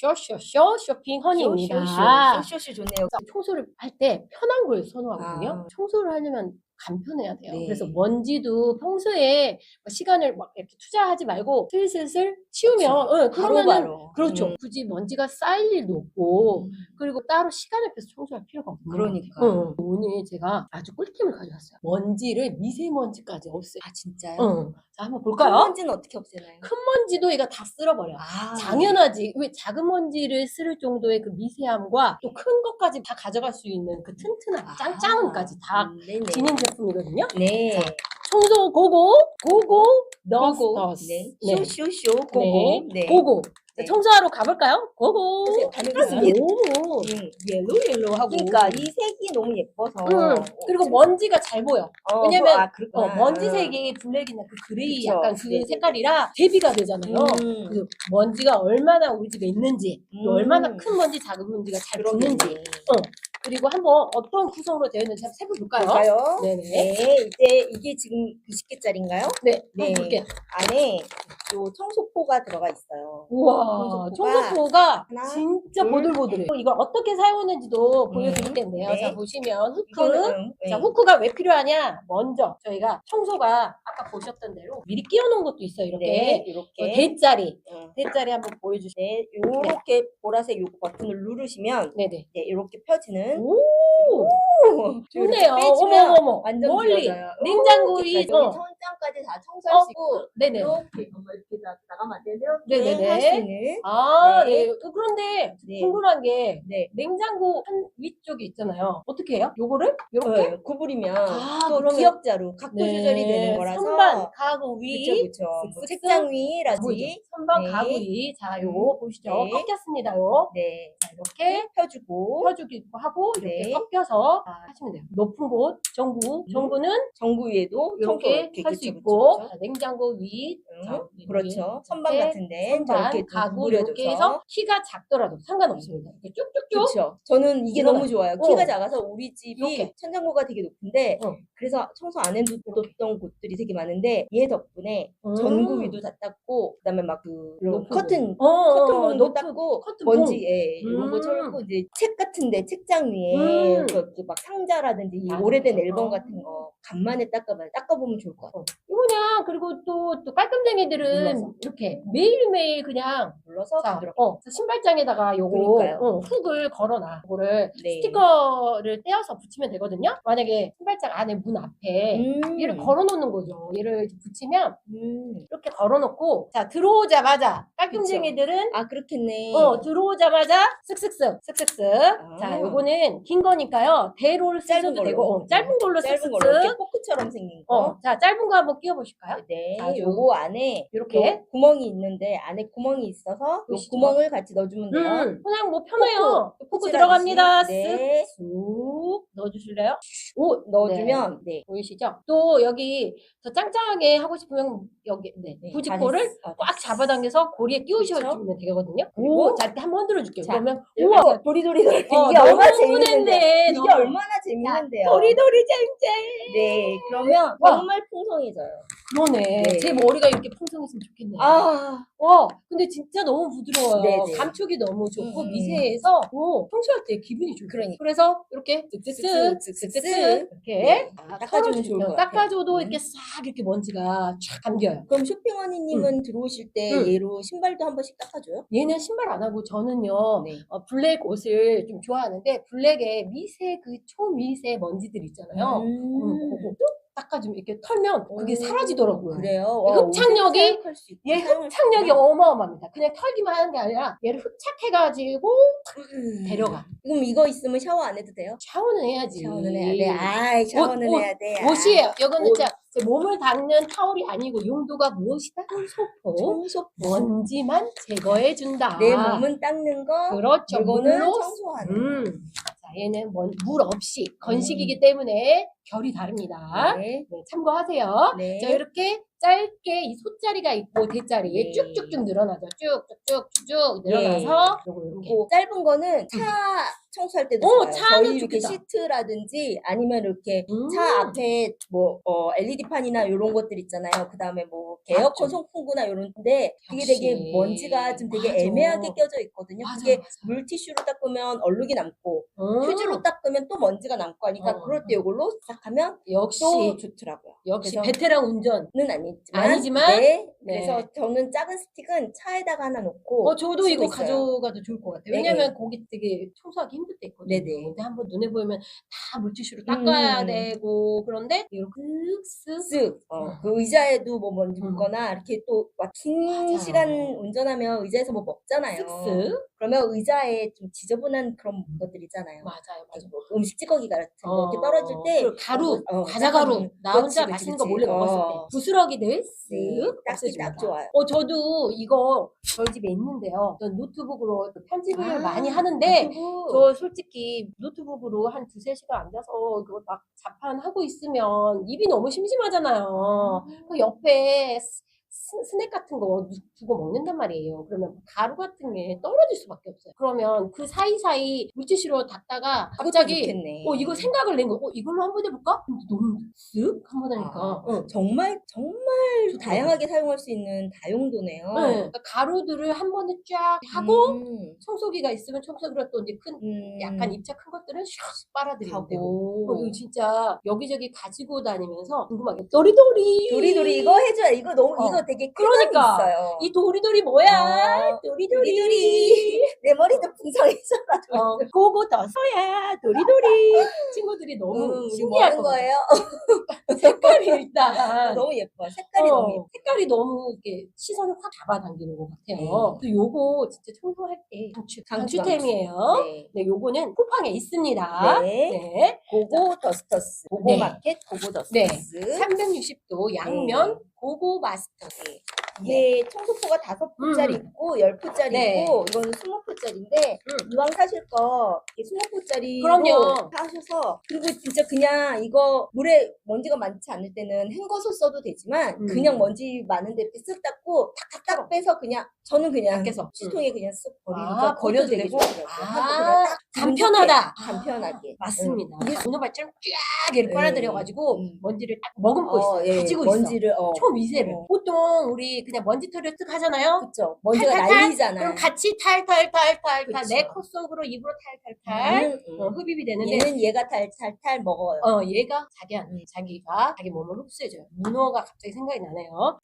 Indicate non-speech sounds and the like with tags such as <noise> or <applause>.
쇼쇼쇼 쇼핑 허니입니다. 쇼쇼쇼 좋네요. 자, 청소를 할 때 편한 걸 선호하거든요. 아. 청소를 하려면 간편해야 돼요. 네. 그래서 먼지도 평소에 뭐 시간을 막 이렇게 투자하지 말고 슬슬슬 치우면, 응, 그러면은 바로바로. 그렇죠. 음. 굳이 먼지가 쌓일 일도 없고, 음. 그리고 따로 시간을 빼서 청소할 필요가 없고. 그러니까. 응. 오늘 제가 아주 꿀팁을 가져왔어요. 먼지를 미세먼지까지 없애요. 아 진짜요? 응. 자, 한번 큰 볼까요? 먼지는 어떻게 없애나요? 큰 먼지도 얘가 다 쓸어버려. 아, 당연하지. 왜 작은 먼지를 쓸 정도의 그 미세함과 또 큰 것까지 다 가져갈 수 있는 그 튼튼한 아. 짱짱함까지 다 음, 네네. 지닌 제품이거든요. 네. 자, 청소 고고, 고고, 너스, 고고. 더스. 네. 네. 쇼쇼쇼 고고. 네. 네. 고고. 자, 네. 청소하러 가볼까요? 고고. 다녀오겠습니다. 오, 음. 옐로 옐로 하고. 그러니까 이 색이 너무 예뻐서. 음, 그리고 먼지가 잘 보여. 어, 왜냐면, 아, 어, 그렇구나. 먼지 색이 블랙이나 그 그레이 그쵸. 약간 그 네, 네, 색깔이라 대비가 되잖아요. 음. 그 먼지가 얼마나 우리 집에 있는지, 또 음. 얼마나 큰 먼지, 작은 먼지가 잘. 붙는지, 그리고 한번 어떤 구성으로 되어 있는지 한번 살펴볼까요? 볼까요? 네네. 네, 이제 이게 지금 90개짜리인가요? 네, 네. 한번 볼게요. 안에 요 청소포가 들어가 있어요. 우와, 청소포가 청소포가 하나, 진짜 둘, 보들보들해. 이걸 어떻게 사용했는지도 음, 보여드릴 텐데요. 네. 자, 보시면 후크. 이거는 네. 자, 후크가 왜 필요하냐? 먼저 저희가 청소가 아까 보셨던 대로 미리 끼워놓은 것도 있어요. 이렇게. 네, 어, 이렇게 대짜리. 음, 대짜리 한번 보여주세요. 네, 요렇게 보라색 요 버튼을 누르시면 네네. 네, 이렇게 펴지는 오! 좋네요. 빼주면 어머, 어머, 완전 멀리. 길어져요. 냉장고. 어. 여기 천장까지 다 청소할 어, 수 있고 네네. 이렇게 정말 이렇게 나- 나가면 안 되는데 네네네. 이렇게 할수 있는 아, 네. 네. 어, 그런데 네. 궁금한 게 네. 냉장고 한 위쪽에 있잖아요. 어떻게 해요? 요거를 이렇게 네, 구부리면 아, 또 그러면- 기역자로 각도 네, 조절이 되는 거라서 선반 가구 위 그쵸 그쵸 뭐 책장 보이죠? 위라지 선반 네. 가구 위. 자, 요거 보시죠. 네. 꺾였습니다. 요. 네 자, 이렇게 펴주고 펴주기도 하고 이렇게 네. 꺾여서 자, 하시면 돼요. 높은 곳. 음. 정부는 전구 위에도 이렇게 할 수 있고 자, 냉장고 위. 그쵸. 자, 음, 그렇죠 선반 같은데 선반, 가구 이렇게 해서 키가 작더라도 상관없습니다. 이렇게 쭉쭉쭉. 그렇죠. 저는 이게. 너무 좋아요. 어. 키가 작아서 우리 집이 이렇게. 천장고가 되게 높은데 어. 그래서 청소 안 해뒀던 곳들이 되게 많은데 얘 덕분에 음. 전구 위도 다 닦고 그다음에 막그 높은 커튼 어, 어, 커튼 봉도 높은 닦고 커튼 먼지 봉. 예, 이런 거 음. 철고 이제 책 같은데 책장 위에 음. 그, 그막 상자라든지 이 맞아. 오래된 앨범 어. 같은 거 간만에 닦아봐 닦아보면 좋을 것 같아요. 그리고 또, 또 깔끔쟁이들은 눌러서. 이렇게 매일매일 그냥 눌러서 자, 부드럽게. 어, 신발장에다가 요거 그러니까요. 어, 훅을 걸어놔. 이거를 네. 스티커를 떼어서 붙이면 되거든요. 만약에 신발장 안에 문 앞에 음. 얘를 걸어놓는 거죠. 얘를 붙이면 음. 이렇게 걸어놓고 자 들어오자마자 깔끔쟁이들은 아 그렇겠네. 어 들어오자마자 쓱쓱쓱 쓱쓱쓱 자 아. 요거는 긴 거니까요 대로를 짧은 쓰셔도 걸로. 되고 어, 짧은 걸로 짧은 걸로 이렇게 쓱쓱쓱 포크처럼 생긴 거. 어, 자 짧은 거 한번 끼워 보실까요? 네, 자, 요거 안에 이렇게. 요 구멍이 있는데 안에 구멍이 있어서 요 보시죠. 구멍을 같이 넣어주면 돼요. 음, 그냥 뭐 편해요. 포크, 포크. 들어갑니다. 네. 쓱 넣어주실래요? 오 넣어주면 네. 보이시죠? 또 여기 더 짱짱하게 하고 싶으면 여기 네, 네, 부직포를 다 됐- 어, 꽉 됐- 잡아당겨서 고리에 끼우셔주면 되거든요. 그리고 오, 자 이렇게 한번 흔들어 줄게요. 자, 그러면 우와 우와 도리도리 도리 어, 이게 너무 얼마나 흥분했네. 재밌는데 이게 너무. 얼마나 재밌는데요. 도리도리 잼잼. 네 그러면 와. 정말 풍성해져요. 그러네. 네. 제 머리가 이렇게 풍성했으면 좋겠네요. 아 와, 근데 진짜 너무 부드러워요. 네네. 감촉이 너무 좋고 음. 미세해서 오, 청소할 때 기분이 좋아요. 그러니까. 그래서 이렇게 쓱쓱쓱 쓱쓱쓱. 쓱쓱쓱 이렇게 네. 딱 닦아주면 좋을 것 같아요. 닦아줘도 음. 이렇게 싹 이렇게 먼지가 쫙 감겨요. 그럼 쇼핑원이님은 들어오실 때 음. 얘로 신발도 한 번씩 닦아줘요? 얘는 신발 안 하고 저는요 네. 어, 블랙 옷을 좀 좋아하는데 블랙에 미세 그 초미세 먼지들 있잖아요. 음. 음, 그거 뚝 닦아주면 이렇게 털면 그게 오, 사라지더라고요. 그래요. 이 와, 흡착력이 사용할 수 있고 얘 사용할 수 흡착력이 있구나. 어마어마합니다. 그냥 털기만 하는 게 아니라 얘를 흡착해가지고 음. 데려가. 그럼 이거 있으면 샤워 안 해도 돼요? 샤워는 해야지. 샤워는 해야 돼. 아이, 샤워는 옷, 해야 돼. 아, 옷이에요. 이거는 옷. 진짜 제 몸을 닦는 타올이 아니고 용도가 무엇이다? 소포. 청소. 먼지만 제거해 준다. 내 몸은 닦는 거, 그렇죠. 물건은 물로 청소하는. 음. 자, 얘는 먼- 물 없이 건식이기 때문에 결이 다릅니다. 네. 네, 참고하세요. 네. 자, 이렇게 짧게 이 소자리가 있고 대자리 네. 쭉쭉쭉 늘어나죠. 쭉쭉쭉쭉 늘어나서 요거 이렇게. 그리고 짧은 거는 차 청소할 때도 오, 좋아요. 차는 저희 이렇게 좋겠다. 시트라든지 아니면 이렇게 음. 차 앞에 뭐 어, LED 판이나 이런 것들 있잖아요. 그 다음에 뭐 에어컨 맞죠. 송풍구나 이런데 그게 역시. 되게 먼지가 좀 되게 맞아. 애매하게 껴져 있거든요. 맞아, 그게 맞아. 물티슈로 닦으면 얼룩이 남고 음. 휴지로 닦으면 또 먼지가 남고 하니까 어. 그럴 때 이걸로 딱 하면 역시 또 좋더라고요. 역시 그래서- 베테랑 운전. 는 아니 지만, 아니지만, 네. 네. 그래서 저는 작은 스틱은 차에다가 하나 놓고 어, 저도 이거 있어요. 가져가도 좋을 것 같아요. 네. 왜냐면 거기 되게 청소하기 힘들 때 있거든요. 네네. 근데 한번 눈에 보이면 다 물티슈로 닦아야 음. 되고 그런데 이렇게 쓱쓱 쓱, 어, 음. 그 의자에도 뭐 먼지 음. 묻거나 이렇게 또막긴 맞아. 시간 운전하면 의자에서 뭐 먹잖아요. 쓱쓱 그러면 의자에 좀 지저분한 그런 것들 있잖아요. 맞아요, 맞아. 뭐 음식 찌꺼기 같은 거 어, 이렇게 떨어질 때 그리고 가루, 어, 과자 가루 음, 나 그렇지, 혼자 그렇지, 맛있는 거 그렇지. 몰래 먹었을 때 어. 부스러기들 네, 쓱 딱, 없애줍니다. 딱 좋아요. 어 저도 이거 저희 집에 있는데요. 전 노트북으로 그 편집을 아, 많이 하는데 유튜브. 저 솔직히 노트북으로 한 두세 시간 앉아서 그거 막 자판하고 있으면 입이 너무 심심하잖아요. 그 옆에 스, 스낵 같은 거 두고 먹는단 말이에요. 그러면 가루 같은 게 떨어질 수밖에 없어요. 그러면 그 사이사이 물티슈로 닦다가 갑자기 좋겠네. 어 이거 생각을 낸 거, 어 이걸로 한번 해볼까? 너무 쓱 한번 하니까 아, 어. 정말 정말. 다양하게 사용할 수 있는 다용도네요. 네, 그러니까 가루들을 한 번에 쫙 하고 음, 청소기가 있으면 청소기로 또 이제 큰 음, 약간 입자 큰 것들은 슉 되고 하고 어, 진짜 여기저기 가지고 다니면서 궁금하게 도리도리 도리도리 이거 해줘야 이거 너무 어. 이거 되게 그러니까. 있어요. 이 도리도리 뭐야 어, 도리도리 도리도리. 내 머리도 풍성해져라. 어, 그거 더서야 도리도리 친구들이 너무 음, 뭐것 같아요 거예요? <laughs> 색깔이 일단 <laughs> 너무 예뻐. 색깔이 어, 너무 예뻐. 색깔이 너무 이렇게 시선을 확 잡아당기는 것 같아요. 네. 또 요거 진짜 청소할 때 강추, 강추, 강추템이에요. 네. 네, 요거는 쿠팡에 있습니다. 네. 네. 고고 더스터스. 고고 네. 마켓 고고 네. 더스터스. 360도 양면 네. 고고 마스터. 네. 이게 청소포가 다섯 포짜리 음. 있고 열 포짜리 네. 있고 이거는 스무 포짜리인데 음. 이왕 사실 거 스무 포짜리 그럼요. 사셔서 그리고 진짜 그냥 이거 물에 먼지가 많지 않을 때는 헹궈서 써도 되지만 음. 그냥 먼지 많은데 이렇게 쓱 닦고 탁탁탁 빼서 그냥 저는 그냥 밖에서. 수통에 그냥 쓱 버리니까 아, 그것도 버려도 되게 되고? 좋더라고요. 아, 딱 간편하다. 간편하게 맞습니다. 음. 이게 문어발처럼 쫙 이렇게 네. 빨아들여가지고 음. 먼지를 딱 머금고 어, 있어요. 예, 가지고 있어. 먼지를 어. 초미세를. 어. 보통 우리 그냥 먼지 털을 쓱 하잖아요. 그쵸 먼지가 탈탈탈? 날리잖아요. 그럼 같이 탈탈탈탈탈 그쵸. 내 코 속으로 입으로 탈탈탈 음, 음. 어, 흡입이 되는데 얘는 얘가 탈탈탈 먹어요. 어 얘가 자기한테 자기가 자기 몸을 흡수해줘요. 문어가 갑자기 생각이 나네요.